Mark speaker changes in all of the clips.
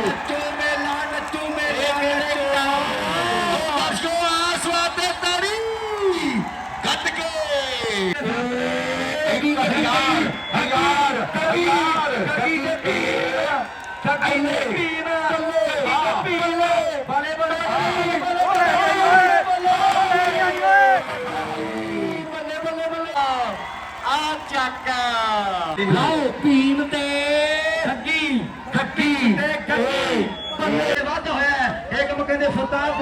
Speaker 1: ਨੱਚੂ ਮੇਲਾ ਨੱਚੂ ਮੇਲਾ ਮੇਰੇ ਕਾਮ
Speaker 2: ਦਰਸ਼ਕੋ ਆਸਵਾਦ ਤੇ ਤਾੜੀ ਗੱਤ ਕੇ।
Speaker 1: ਇਹਦੀ ਹਜ਼ਾਰ ਹਜ਼ਾਰ ਕਬੀਰ ਕਬੀਰ ਦੇ ਪੀਰ ਸੱਜਣੇ ਪੀਰ ਚੱਲੇ ਪੀਰ ਬਲੇ ਬਲੇ
Speaker 2: ਆ ਚੱਕ
Speaker 1: ਲਓ ਪੀਣ ਤੇ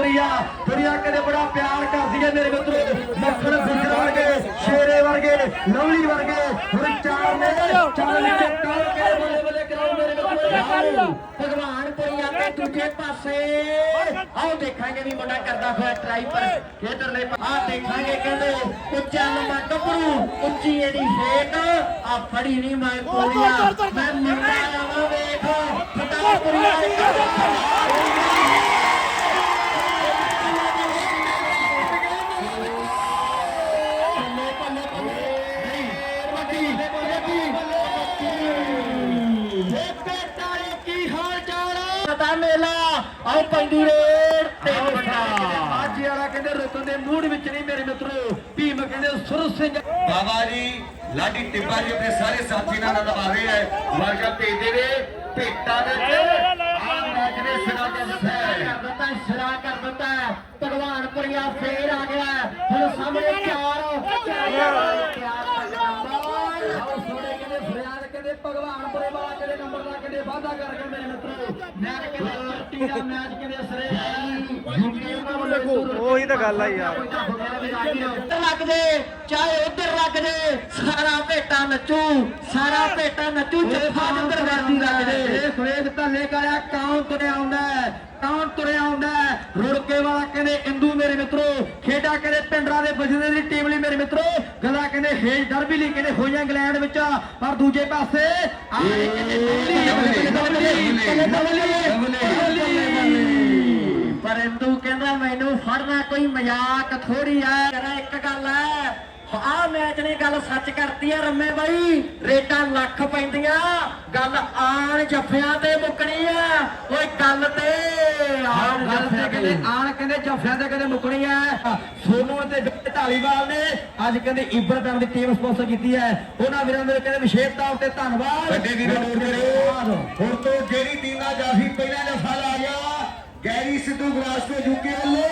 Speaker 1: ਫਤਾਹਪੁਰੀਆ ਦੁਨੀਆ ਕਹਿੰਦੇ ਬੜਾ ਪਿਆਰ ਕਰਦੀ ਮੇਰੇ ਮਿੱਤਰੋ। ਮੱਖਣ ਗੁਜਰ ਵਰਗੇ ਸ਼ੇਰੇ ਵਰਗੇ ਲਵਲੀ ਵਰਗੇ। ਹੁਣ ਚਾਰ ਨੇ ਚਾਰ ਨੇ ਟੱਕਰ ਕੇ ਬੱਲੇ ਬੱਲੇ ਕਰਾਓ ਮੇਰੇ ਮਿੱਤਰੋ।
Speaker 3: ਭਗਵਾਨ ਕੋਈ ਆਵੇ ਦੂਜੇ ਪਾਸੇ। ਆਓ ਦੇਖਾਂਗੇ ਵੀ ਮੁੰਡਾ ਕਰਦਾ ਹੋਇਆ ਟਰਾਈ ਪਰ ਇਧਰਲੇ ਆ ਦੇਖਾਂਗੇ ਕਹਿੰਦੇ ਉੱਚਾ ਲੰਮਾ ਗੱਭਰੂ ਉੱਚੀ ਇਹਦੀ ਆ ਫੜੀ ਨਹੀਂ ਮੈਂ ਪੂਰੀਆ ਮੈਂ ਮੁੰਡਾ ਆਵਾਂ ਵੇਖ। ਫਟਾ ਪੂਰੀਆ ਕੀ ਆਓ ਪੰਡੀ ਰੇਡ ਤੇ ਮੁੰਡਾ
Speaker 1: ਅੱਜ ਵਾਲਾ ਕਹਿੰਦੇ ਰੁਕਣ ਦੇ ਮੂਡ ਵਿੱਚ ਨਹੀਂ ਮੇਰੇ ਮਿੱਤਰੋ। ਭੀਮ ਕਹਿੰਦੇ ਸੁਰ ਸਿੰਘ।
Speaker 2: ਬਾਬਾ ਜੀ ਲਾਡੀ ਟਿੱਬਾ ਜੀ ਆਪਣੇ ਸਾਰੇ ਸਾਥੀ ਨਾਲ ਰਹੇ ਹੈ ਵਰਗਾ ਭੇਜਦੇ ਨੇ ਭੇਟਾਂ ਦੇ ਆ ਮੈਚ ਦੇ ਸਿਰਾ ਦੇ
Speaker 3: ਕਰ ਦਿੱਤਾ ਸ਼ਰਾ ਕਰ ਦਿੱਤਾ ਭਗਵਾਨਪੁਰੀਆ ਫੇਰ ਆ ਗਿਆ। ਹੁਣ ਸਾਹਮਣੇ ਚਾਰ
Speaker 1: ਆਓ ਸੋਨੇ ਕਹਿੰਦੇ ਫਰਿਆਦ ਕਹਿੰਦੇ ਭਗਵਾਨਪੁਰੇ ਵਾਲਾ ਕਹਿੰਦੇ ਨੰਬਰ ਦਾ ਕਹਿੰਦੇ ਵਾਅਦਾ ਕਰ ਗਿਆ ਮੇਰੇ ਮਿੱਤਰੋ? ਮੈਚ ਕਹਿੰਦੇ ਰੱਟੀ ਦਾ ਮੈਚ ਕਹਿੰਦੇ ਸਰੇ
Speaker 4: ਉਹੀ ਤਾਂ ਗੱਲ ਆ ਯਾਰ।
Speaker 3: ਉੱਧਰ ਲੱਗ ਜੇ ਚਾਹੇ ਉੱਧਰ ਲੱਗ ਜੇ ਸਾਰਾ ਭੇਟਾ ਨੱਚੂ ਸਾਰਾ ਭੇਟਾ ਨੱਚੂ ਜੱਫਾ ਜਿੱਧਰ ਵਰਦੀ ਲੱਗ ਜੇ
Speaker 1: ਇਹ ਸੁਰੇਸ਼ ਧੱਲੇ ਕਾਲਿਆ ਕੌਣ ਤੁਰਿਆ ਆਉਂਦਾ? ਕੌਣ ਤੁਰਿਆ ਆਉਂਦਾ? ਰੁੜਕੇ ਵਾਲਾ ਕਹਿੰਦੇ ਇੰਦੂ ਮੇਰੇ ਮਿੱਤਰੋ? ਖੇਡਾ ਕਹਿੰਦੇ ਪਿੰਡਰਾਂ ਦੇ ਬਜਦੇ ਦੀ ਟੀਮ ਲਈ ਮੇਰੇ ਮਿੱਤਰੋ? ਹੇਜ ਡਰਬੀ ਲਈ ਕਹਿੰਦੇ ਹੋਈਆਂ ਇੰਗਲੈਂਡ ਵਿੱਚ ਪਰ ਦੂਜੇ ਪਾਸੇ ਆ
Speaker 3: ਪਰ ਇੰਦੂ ਕਹਿੰਦਾ ਮੈਨੂੰ ਫੜਨਾ ਕੋਈ ਮਜ਼ਾਕ ਥੋੜੀ ਆ ਜਰਾ ਇੱਕ ਗੱਲ ਐ ਆ ਮੈਚ ਨੇ ਗੱਲ ਸੱਚ ਕਰਤੀ ਆ ਰੰਮੇ ਬਾਈ ਰੇਟਾਂ ਲੱਖ ਪੈਂਦੀਆਂ ਗੱਲ ਆਣ ਜੱਫਿਆਂ ਤੇ ਮੁੱਕਣੀ ਆ ਓਏ ਗੱਲ ਤੇ ਆਣ ਜੱਫਿਆਂ
Speaker 1: ਕਹਿੰਦੇ
Speaker 3: ਤੇ
Speaker 1: ਆਣ ਕਹਿੰਦੇ ਜੱਫਿਆਂ ਤੇ ਕਹਿੰਦੇ ਮੁੱਕਣੀ ਹੈ ਸੋਨੂ ਤੇ ਢਾਲੀਵਾਲ ਨੇ ਅੱਜ ਕਹਿੰਦੇ ਇਬਰਤਨ ਦੀ ਟੀਮ ਸਪਾਂਸਰ ਕੀਤੀ ਹੈ। ਉਹਨਾਂ ਵੀਰਾਂ ਦੇ ਕਹਿੰਦੇ ਵਿਸ਼ੇਸ਼ ਤੌਰ ਤੇ ਧੰਨਵਾਦ।
Speaker 2: ਵੱਡੇ ਵੀਰ ਨੂੰ ਨੋਟ ਕਰਿਓ ਹੁਣ ਤੋਂ ਜਿਹੜੀ ਟੀਮ ਨਾਲ ਜਾਫੀ ਪਹਿਲਾ ਜਫਾ ਲਾ ਗਿਆ ਗੈਰੀ ਸਿੱਧੂ ਗਲਾਸਕੋ ਯੂਕੇ ਵੱਲੋਂ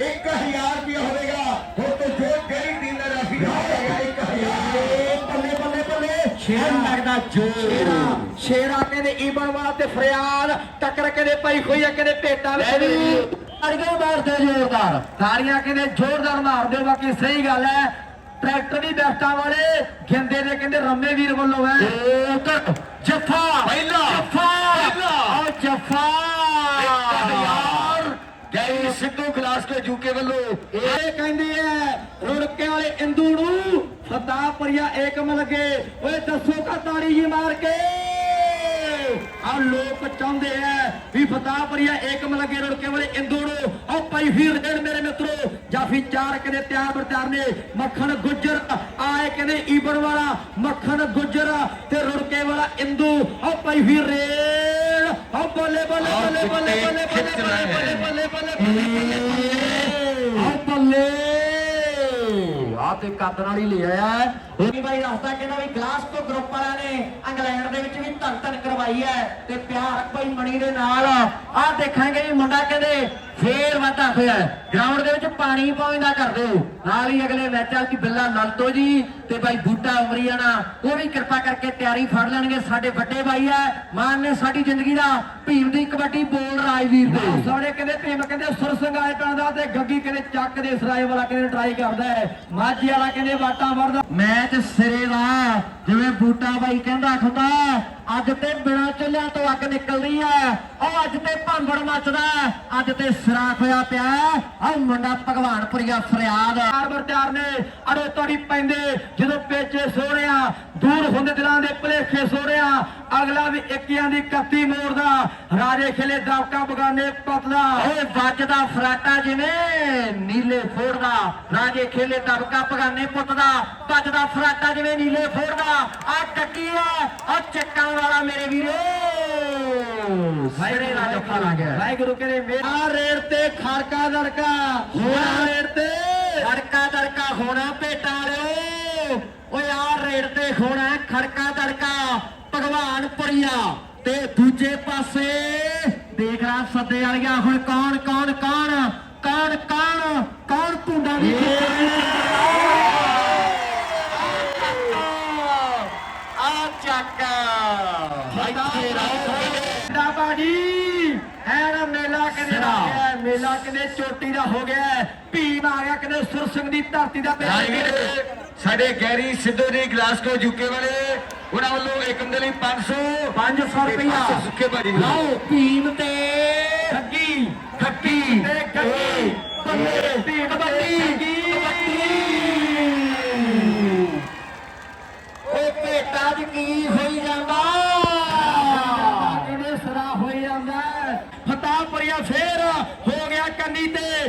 Speaker 2: 1000 ਰੁਪਏ ਹੋਵੇਗਾ। ਹੁਣ ਤੋਂ ਜੋ ਜਿਹੜੀ ਟੀਮ ਨਾਲ ਜਾਫੀ ਲਾਏਗਾ 1000
Speaker 1: ਬੱਲੇ ਬੱਲੇ ਬੱਲੇ
Speaker 3: ਸ਼ੇਰ। ਲੱਗਦਾ ਜੋਰ
Speaker 1: ਸ਼ੇਰਾ। ਕਹਿੰਦੇ ਈਬਨ ਵਾਲਾ ਤੇ ਫਰਿਆਦ। ਟੱਕਰ ਕਹਿੰਦੇ ਪਈ ਹੋਈ ਆ ਕਹਿੰਦੇ ਭੇਟਾਂ ਵਿੱਚ।
Speaker 3: ਅੜਗੇ ਮਾਰਦੇ ਜ਼ੋਰਦਾਰ।
Speaker 1: ਤਾੜੀਆਂ ਕਹਿੰਦੇ ਜ਼ੋਰਦਾਰ ਮਾਰਦੇ ਬਾਕੀ ਸਹੀ ਗੱਲ ਹੈ। ਟਰੈਕਟਰ ਦੀ ਬੈਸਟਾਂ ਵਾਲੇ ਗਿੰਦੇ ਦੇ ਕਹਿੰਦੇ ਰੰਮੇ ਵੀਰ ਵੱਲੋਂ ਹੈ।
Speaker 3: ਇੱਕ ਜੱਫਾ
Speaker 2: ਪਹਿਲਾ।
Speaker 3: ਜੱਫਾ।
Speaker 2: ਪਹਿਲਾ।
Speaker 3: ਆਓ ਜੱਫਾ।
Speaker 2: ਯਾਰ ਗੈਰੀ ਸਿੱਧੂ ਗਲਾਸਕੋ ਯੂਕੇ ਵੱਲੋਂ।
Speaker 1: ਇਹ ਕਹਿੰਦੀ ਹੈ ਰੁੜਕੇ ਵਾਲੇ ਇੰਦੂ ਨੂੰ ਫਤਾਪਰੀਆ ਏਕਮ ਲੱਗੇ। ਓਏ ਦੱਸੋ ਕਾ ਤਾੜੀ ਜੀ ਮਾਰ ਕੇ। ਆ ਲੋਕ ਚਾਹੁੰਦੇ ਐ ਵੀ ਫਤਾਪਰੀਆ ਏਕਮ ਲੱਗੇ ਰੁੜਕੇ ਵਾਲੇ ਇੰਦੂ ਨੂੰ ਆਓ ਪਈ ਫਿਰ ਦੇਣ ਮੇਰੇ ਮਿੱਤਰੋ। ਜਾਫੀ ਚਾਰ ਕਹਿੰਦੇ ਤਿਆਰ ਬਰਤਿਆਰ ਨੇ ਮੱਖਣ ਗੁੱਜਰ ਆਏ ਕਹਿੰਦੇ ਈਬਨ ਵਾਲਾ ਮੱਖਣ ਗੁੱਜਰ ਤੇ ਰੁੜਕੇ ਵਾਲਾ ਇੰਦੂ ਆਓ ਪਈ ਫਿਰ ਰੇੜ ਬੱਲੇ ਬੱਲੇ ਬੱਲੇ ਬੱਲੇ ਬੱਲੇ ਬੱਲੇ ਬੱਲੇ ਬੱਲੇ ਬੱਲੇ ਬੱਲੇ ਬੱਲੇ ਆਓ ਬੱਲੇ ਆ ਤੇ ਕੱਦ ਨਾਲ ਹੀ ਲੈ ਆਇਆ
Speaker 3: ਹੋਣੀ ਬਾਈ ਦੱਸਦਾ ਕਹਿੰਦਾ ਵੀ ਗਲਾਸਕੋ ਗਰੁੱਪ ਵਾਲਿਆਂ ਨੇ ਇੰਗਲੈਂਡ ਦੇ ਵਿੱਚ ਵੀ ਧੰਨ ਧੰਨ ਕਰਵਾਈ ਹੈ ਤੇ ਪਿਆਰ ਭਾਈ ਮਣੀ ਦੇ ਨਾਲ ਆਹ ਦੇਖਾਂਗੇ ਵੀ ਮੁੰਡਾ ਕਹਿੰਦੇ ਫੇਰ ਵਾਧਾ ਹੋਇਆ ਗਰਾਊਂਡ ਦੇ ਵਿੱਚ ਪਾਣੀ ਪਹੁੰਚਦਾ ਕਰ ਨਾਲ ਹੀ ਅਗਲੇ ਮੈਚਾਂ ਦੀ ਬਿੱਲਾ ਲਲਤੋ ਜੀ ਤੇ ਬਾਈ ਬੂਟਾ ਉਮਰੀਆਣਾ, ਉਹ ਵੀ ਕਿਰਪਾ ਕਰਕੇ ਤਿਆਰੀ ਫੜ ਲੈਣਗੇ ਸਾਡੇ ਵੱਡੇ ਬਾਈ ਐ ਮਾਨ ਨੇ ਸਾਡੀ ਜ਼ਿੰਦਗੀ ਦਾ ਭੀਮ ਦੀ ਕਬੱਡੀ ਬੋਲ ਰਾਜਵੀਰ ਦੇ।
Speaker 1: ਸਾਰੇ ਕਹਿੰਦੇ ਭੀਮ ਕਹਿੰਦੇ ਸੁਰ ਸੰਗਾਏ ਪੈਂਦਾ ਤੇ ਗੱਗੀ ਕਹਿੰਦੇ ਚੱਕ ਦੇ ਸਰਾਏ ਵਾਲਾ ਕਹਿੰਦੇ ਟਰਾਈ ਕਰਦਾ ਹੈ। ਮਾਝੀ ਵਾਲਾ ਕਹਿੰਦੇ ਵਾਟਾਂ ਵਰਦਾ
Speaker 3: ਮੈਚ ਸਿਰੇ ਦਾ, ਜਿਵੇਂ ਬੂਟਾ ਬਾਈ ਕਹਿੰਦਾ ਖੁਦਾ ਅੱਜ ਤੇ ਬਿਨਾ ਚੱਲਿਆਂ ਤੋਂ ਅੱਗ ਨਿਕਲਦੀ ਐ ਉਹ ਅੱਜ ਤੇ ਭਾਂਬੜ ਮੱਚਦਾ, ਅੱਜ ਤੇ ਸਿਰਾ ਖੋਇਆ ਪਿਆ। ਆ ਮੁੰਡਾ ਭਗਵਾਨਪੁਰੀਆ ਫਰਿਆਦ।
Speaker 1: ਚਾਰ ਵਰਤਿਆਰ ਨੇ। ਅੜੇ ਤੋੜੀ ਪੈਂਦੇ ਜਦੋਂ ਪੇਚੇ ਸੋਹਣਿਆ ਦੂਰ ਹੁੰਦੇ ਦਿਲਾਂ ਦੇ ਭਲੇਖੇ ਸੋਹਣਿਆ ਅਗਲਾ ਵੀ ਇੱਕਿਆਂ ਦੀ ਕੱਤੀ ਮੋੜਦਾ ਰਾਜੇ ਖੇਲੇ ਦਬਕਾ ਬਗਾਨੇ ਪਤਦਾ।
Speaker 3: ਓਏ ਵੱਜਦਾ ਫਰਾਟਾ ਜਿਵੇਂ ਨੀਲੇ ਫੋੜਦਾ ਰਾਜੇ ਖੇਲੇ ਦਬਕਾ ਪਗਾਨੇ ਪੁੱਤ ਦਾ ਵੱਜਦਾ ਫਰਾਟਾ ਜਿਵੇਂ ਨੀਲੇ ਫੋੜਦਾ। ਆ ਟੱਕੀ ਆ ਆ ਚੱਕਾਂ ਵਾਲਾ ਮੇਰੇ ਵੀਰੋ। ਸਿਰੇ ਦਾ ਜੱਫਾ ਲੱਗ ਗਿਆ।
Speaker 1: ਵਾਹਿਗੁਰੂ ਕਹਿੰਦੇ ਮੇਰਾ ਰੇੜ ਤੇ ਖੜਕਾ ਦੜਕਾ ਹੋਣਾ ਰੇੜ ਤੇ
Speaker 3: ਖੜਕਾ ਦੜਕਾ ਹੋਣਾ ਭੇਟਾ ਵਾਲਿਓ। ਓਏ ਆ ਰੇਡ ਤੇ ਹੋਣਾ ਖੜਕਾ ਦੜਕਾ ਭਗਵਾਨ ਪੁਰੀਆ। ਤੇ ਦੂਜੇ ਪਾਸੇ ਦੇਖ ਰਾ ਸੱਦੇ ਵਾਲੀਆਂ ਹੁਣ ਕੌਣ ਕੌਣ ਕੌਣ? ਕੌਣ ਕੌਣ? ਕੌਣ ਪੁੰਡਾ ਦੀ ਆ ਚੱਕ। ਇੱਥੇ ਰਹੋ
Speaker 1: ਦਾ ਬਾਜੀ ਹੈ ਨਾ ਮੇਲਾ ਕਿਨੇ
Speaker 3: ਸਿਰਾ।
Speaker 1: ਹੋ ਗਿਆ ਮੇਲਾ ਕਿਨੇ ਚੋਟੀ ਦਾ ਹੋ ਗਿਆ ਭੀਮ ਆ ਗਿਆ ਕਿਨੇ ਸੁਰ ਸਿੰਘ ਦੀ ਧਰਤੀ ਦਾ ਮੇਲਾ
Speaker 2: ਸਾਡੇ ਗੈਰੀ ਸਿੱਧੂ ਦੀ ਗਲਾਸਕੋ ਯੂਕੇ ਵਾਲੇ ਉਹਨਾਂ ਵੱਲੋਂ ਏਕਮ ਦੇ ਲਈ 500
Speaker 3: 500 ਰੁਪਇਆ
Speaker 2: ਸੁੱਕੇ ਭਾਜੀ।
Speaker 3: ਲਓ ਭੀਮ ਤੇ
Speaker 1: ਠੱਗੀ
Speaker 3: ਠੱਗੀ
Speaker 1: ਤੇ ਗੱਗੀ ਬੱਲੇ ਭੀਮ
Speaker 3: ਕਬੱਡੀ ਓ ਭੇਟਾ ਚ ਕੀ ਹੋਈ ਜਾਂਦਾ
Speaker 1: ਕਿਨੇ ਸਰਾ ਹੋਈ ਜਾਂਦਾ ਫਤਾਪਰੀਆ ਫੇਰ ਹੋ ਗਿਆ ਕੰਨੀ ਤੇ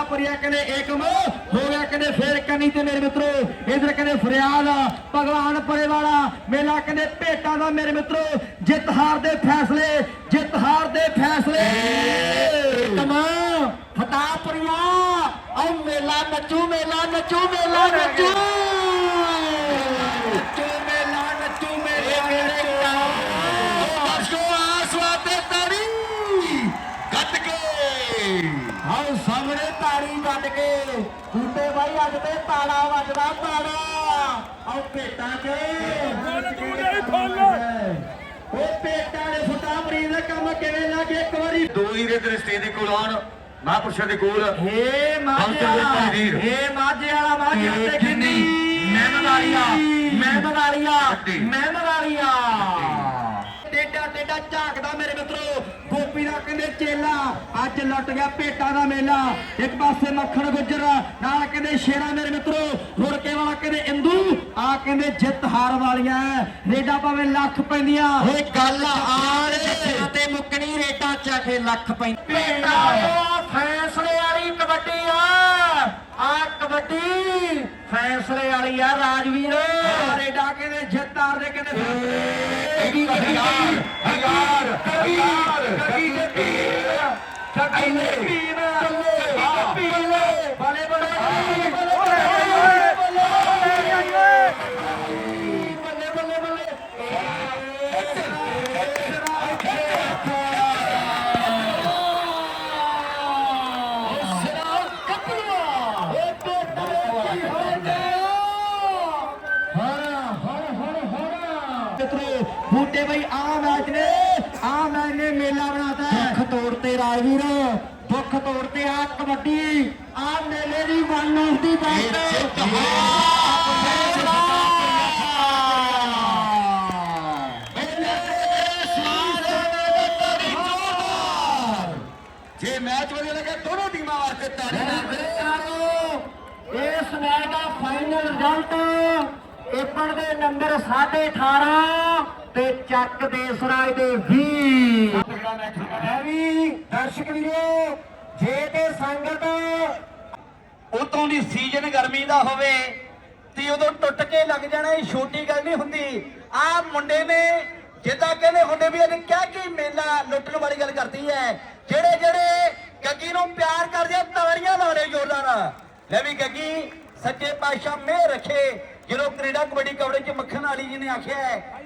Speaker 1: ਫਤਾਪਰੀਆ ਕਹਿੰਦੇ ਏਕਮ ਹੋ ਗਿਆ ਕਹਿੰਦੇ ਫੇਰ ਕੰਨੀ ਤੇ ਮੇਰੇ ਮਿੱਤਰੋ। ਇਧਰ ਕਹਿੰਦੇ ਫਰਿਆਦ, ਭਗਵਾਨ ਪਰੇ ਵਾਲਾ, ਮੇਲਾ ਕਹਿੰਦੇ ਭੇਟਾਂ ਦਾ ਮੇਰੇ ਮਿੱਤਰੋ। ਜਿੱਤ ਹਾਰ ਦੇ ਫੈਸਲੇ, ਜਿੱਤ ਹਾਰ ਦੇ ਫੈਸਲੇ।
Speaker 3: ਤਮਾ ਫਤਾਪਰੀਆ ਓ ਮੇਲਾ ਨੱਚੂ ਮੇਲਾ ਨੱਚੂ ਮੇਲਾ ਨੱਚੂ।
Speaker 2: ਕੇ।
Speaker 3: ਬੂਟੇ ਬਾਈ ਅੱਜ ਤੇ ਤਾੜਾ ਵੱਜਦਾ ਤਾੜਾ ਆਓ ਭੇਟਾਂ ਚ
Speaker 1: ਉਹ ਭੇਟਾਂ ਦੇ ਫਤਾਪਰੀ ਦਾ ਕੰਮ ਕਿਵੇਂ ਲੱਗੇ? ਇੱਕ ਵਾਰੀ
Speaker 2: ਦੋ ਹੀਰੇ ਤੇਰੇ ਸਟੇਜ ਦੇ ਕੋਲ ਆਉਣ ਮਹਾਂਪੁਰਸ਼ਾਂ ਦੇ ਕੋਲ।
Speaker 1: ਹੇ ਮਾਝੇ ਵਾਲਾ
Speaker 2: ਵੀਰ।
Speaker 1: ਹੇ ਮਾਝੇ ਵਾਲਾ ਮਾਝੇ ਤੇ
Speaker 3: ਕਿੰਨੀ? ਵਾਲੀਆ ਵਾਲੀਆ ਵਾਲੀਆ
Speaker 1: ਟੇਡਾ ਝਾਕਦਾ ਮੇਰੇ ਮਿੱਤਰੋ। ਗੋਪੀ ਦਾ ਕਹਿੰਦੇ ਚੇਲਾ ਅੱਜ ਲੁੱਟ ਗਿਆ ਭੇਟਾਂ ਦਾ ਮੇਲਾ। ਇੱਕ ਪਾਸੇ ਮੱਖਣ ਗੁੱਜਰ ਨਾਲ ਕਹਿੰਦੇ ਸ਼ੇਰਾ ਮੇਰੇ ਮਿੱਤਰੋ। ਹੁਰਕੇ ਵਾਲਾ ਕਹਿੰਦੇ ਇੰਦੂ ਆ ਕਹਿੰਦੇ ਜਿੱਤ ਹਾਰ ਵਾਲੀਆਂ। ਰੇਡਾ ਭਾਵੇਂ ਲੱਖ ਪੈਂਦੀਆਂ।
Speaker 3: ਓਏ ਗੱਲ ਆਣ ਤੇ ਮੁੱਕਣੀ ਰੇਟਾ ਚਾਖੇ ਲੱਖ
Speaker 1: ਭੇਟਾ
Speaker 3: ਭੇਟਾ ਫੈਸਲੇ ਵਾਲੀ ਕਬੱਡੀ ਆ। ਆ ਕਬੱਡੀ ਫੈਸਲੇ ਵਾਲੀ ਆ ਰਾਜਵੀਰ।
Speaker 1: ਰੇਡਾ ਕਹਿੰਦੇ ਜਿੱਤ ਹਾਰ ਦੇ ਕਹਿੰਦੇ
Speaker 2: ਹਜ਼ਾਰ ਹਜ਼ਾਰ ਹਜ਼ਾਰ
Speaker 1: ਠੱਗੀ ਤੇ ਪੀਰ ਠੱਗੀ
Speaker 3: ਤੋੜ ਤੇ ਆ ਕਬੱਡੀ ਆ ਮੇਲੇ ਦੀ ਵਨ ਆਫ ਦੀ
Speaker 2: ਜੇ ਮੈਚ ਵਧੀਆ ਲੱਗਾ ਦੋਨੋਂ ਟੀਮਾਂ ਵਾਸਤੇ ਤਾੜੀ
Speaker 3: ਇਸ ਮੈਚ ਦਾ ਫਾਈਨਲ ਰਿਜ਼ਲਟ ਦੇ ਨੰਬਰ 18.5 ਤੇ ਚੱਕ ਦੇਸਰਾਜ ਦੇ 20 ਹੈ ਵੀ। ਦਰਸ਼ਕ ਵੀਰੋ ਜੇ ਤੇ ਸੰਗਤ
Speaker 1: ਉਤੋਂ ਦੀ ਸੀਜ਼ਨ ਗਰਮੀ ਦਾ ਹੋਵੇ ਤੇ ਉਦੋਂ ਟੁੱਟ ਕੇ ਲੱਗ ਜਾਣਾ, ਇਹ ਛੋਟੀ ਗੱਲ ਨਹੀਂ ਹੁੰਦੀ। ਆ ਮੁੰਡੇ ਨੇ ਜਿੱਦਾਂ ਕਹਿੰਦੇ ਹੁੰਦੇ ਵੀ ਇਹਨੇ ਕਿਹਾ ਕਿ ਮੇਲਾ ਲੁੱਟਣ ਵਾਲੀ ਗੱਲ ਕਰਦੀ ਹੈ। ਜਿਹੜੇ ਜਿਹੜੇ ਗੱਗੀ ਨੂੰ ਪਿਆਰ ਕਰਦੇ ਆ, ਤਾੜੀਆਂ ਲਾ ਰਹੇ ਜ਼ੋਰਦਾਰ। ਲੈ ਵੀ ਗੱਗੀ, ਸੱਚੇ ਪਾਤਸ਼ਾਹ ਮਿਹਰ ਰੱਖੇ। ਜਦੋਂ ਕੈਨੇਡਾ ਕਬੱਡੀ ਕਵਰੇਜ ਚ ਮੱਖਣ ਵਾਲੀ ਜੀ ਨੇ ਆਖਿਆ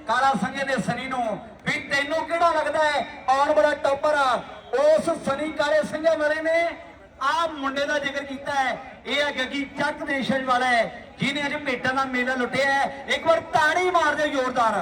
Speaker 1: ਕਾਲਾ ਸੰਗੇ ਦੇ ਸਨੀ ਨੂੰ, ਵੀ ਤੈਨੂੰ ਕਿਹੜਾ ਲੱਗਦਾ ਹੈ? ਆਉਣ ਵਾਲਾ ਟੌਪਰ ਉਸ ਸਨੀ ਕਾਲੇ ਸੰਗੇ ਵਾਲੇ ਨੇ ਆ ਮੁੰਡੇ ਦਾ ਜ਼ਿਕਰ ਕੀਤਾ ਹੈ। ਇਹ ਹੈ ਗੱਗੀ ਚੱਕ ਦੇਸ਼ਜ ਵਾਲਾ ਹੈ, ਜਿਹਨੇ ਅੱਜ ਭੇਟਾਂ ਦਾ ਮੇਲਾ ਲੁੱਟਿਆ ਹੈ। ਇੱਕ ਵਾਰ ਤਾੜੀ ਮਾਰ ਦਿਓ ਜ਼ੋਰਦਾਰ।